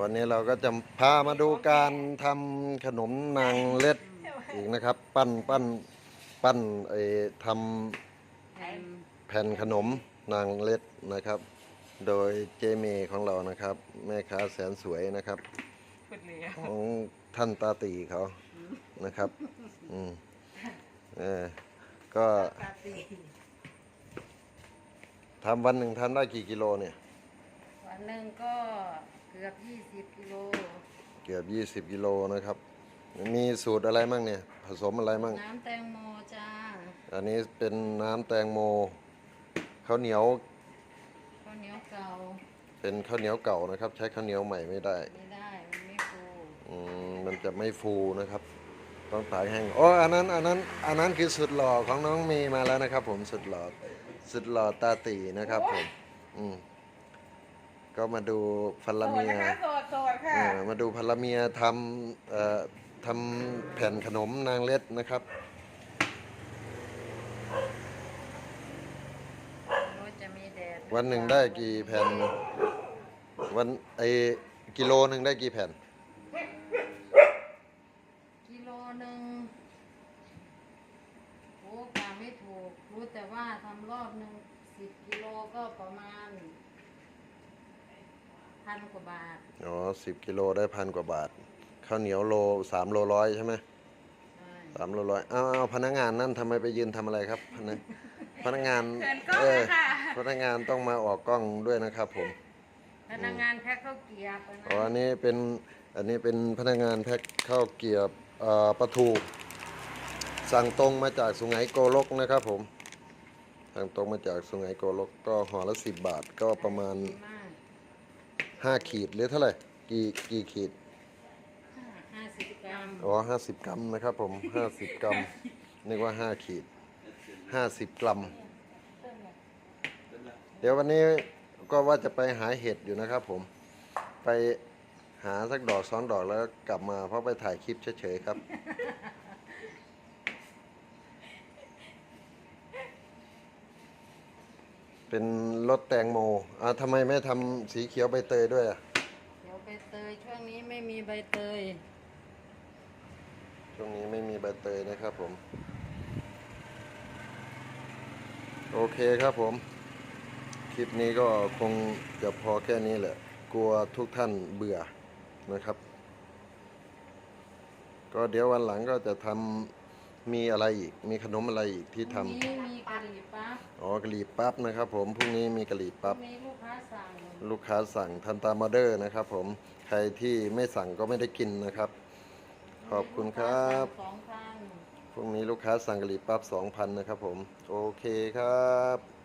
วันนี้เราก็จะพามาดูการทำขนมนางเล็ดอีกนะครับ ปั้นปั้นปั้นไอ้ทำแผ่นขนมนางเล็ดนะครับ โดยเจเมของเรานะครับ แม่ค้าแสนสวยนะครับพูดเลยของท่านตาตีเขานะครับ อืมเออก็ปกติทำวันหนึ่งทำได้กี่กิโลเนี่ย วันหนึ่งก็ เกือบ20กิโลเกือบยี่สิบกิโลนะครับ มีสูตรอะไรมั่งเนี่ย ผสมอะไรมั่ง น้ำแตงโมจ้าอันนี้เป็นน้ำแตงโมข้าวเหนียวข้าวเหนียวเก่าเป็นข้าวเหนียวเก่านะครับ ใช้ข้าวเหนียวใหม่ไม่ได้ไม่ได้มันไม่ฟูอืมมันจะไม่ฟูนะครับ ต้องตากแห้งโอ้อันนั้นอันนั้นอันนั้นคือสุดหล่อของน้องเมย์มาแล้วนะครับ ผมสุดหล่อสุดหล่อตาตีนะครับผมอืม ก็มาดูภรรโสดเมียนะคะโสดโสดค่ะเออมาดูภรรเมียทำเอ่อทำแผ่นขนมนางเล็ดนะครับรถจะมีแดดวันหนึ่งได้กี่แผ่น วันไอกิโลหนึ่งได้กี่แผ่น กิโลหนึ่งโอ้กาไม่ถูก รู้แต่ว่าทำรอบหนึ่งสิบกิโลก็ประมาณ พันกว่าบาทอ๋อสิบกิโลได้พันกว่าบาท ข้าวเหนียวโลสามโลร้อยใช่ไหมใช่สามโลร้อยเอาเอาพนักงานนั่นทำไมไปยืนทำอะไรครับ พนักพนักงานเขินกล้องเออค่ะพนักงานต้องมาออกกล้องด้วยนะครับผม พนักงานแพ็คข้าวเกรียบอะนะอ๋ออันนี้เป็นอันนี้เป็นพนักงานแพ็คข้าวเกรียบเอ่อปลาทูสั่งตรงมาจากสุไหงโกลกนะครับผมสั่งตรงมาจากสุไหงโกลกก็ห่อละสิบบาทก็ประมาณ ดีมาก ห้าขีดหรือเท่าไหร่กี่กี่ขีดห้าสิบกรัมอ๋อห้าสิบกรัมนะครับผมห้าสิบกรัมนึกว่าห้าขีดห้าสิบกรัม เดี๋ยววันนี้ก็ว่าจะไปหาเห็ดอยู่นะครับผมไปหาสักดอกสองดอกแล้วกลับมาเพราะไปถ่ายคลิปเฉยๆครับ เป็นรถแตงโมอ่าทำไมไม่ทำสีเขียวใบเตยด้วยอะเดี๋ยวใบเตยช่วงนี้ไม่มีใบเตย ช่วงนี้ไม่มีใบเตยนะครับผม โอเคครับผม คลิปนี้ก็คงจะพอแค่นี้แหละ กลัวทุกท่านเบื่อนะครับ ก็เดี๋ยววันหลังก็จะทำมีอะไรอีก มีขนมอะไรอีกที่ทำพรุ่งนี้มีกะ หรี่ปั๊บอ๋อกะหรี่ปั๊บนะครับผมพรุ่งนี้มีกะหรี่พรุ่ปั๊บงนี้ลูกค้าสั่งลูกค้าสั่งทันตามออเดอร์นะครับผมใครที่ไม่สั่งก็ไม่ได้กินนะครับ ขอบคุณครับ สองพัน พรุ่งนี้ลูกค้าสั่งกะหรี่ปั๊บ2,000นะครับผม โอเคครับ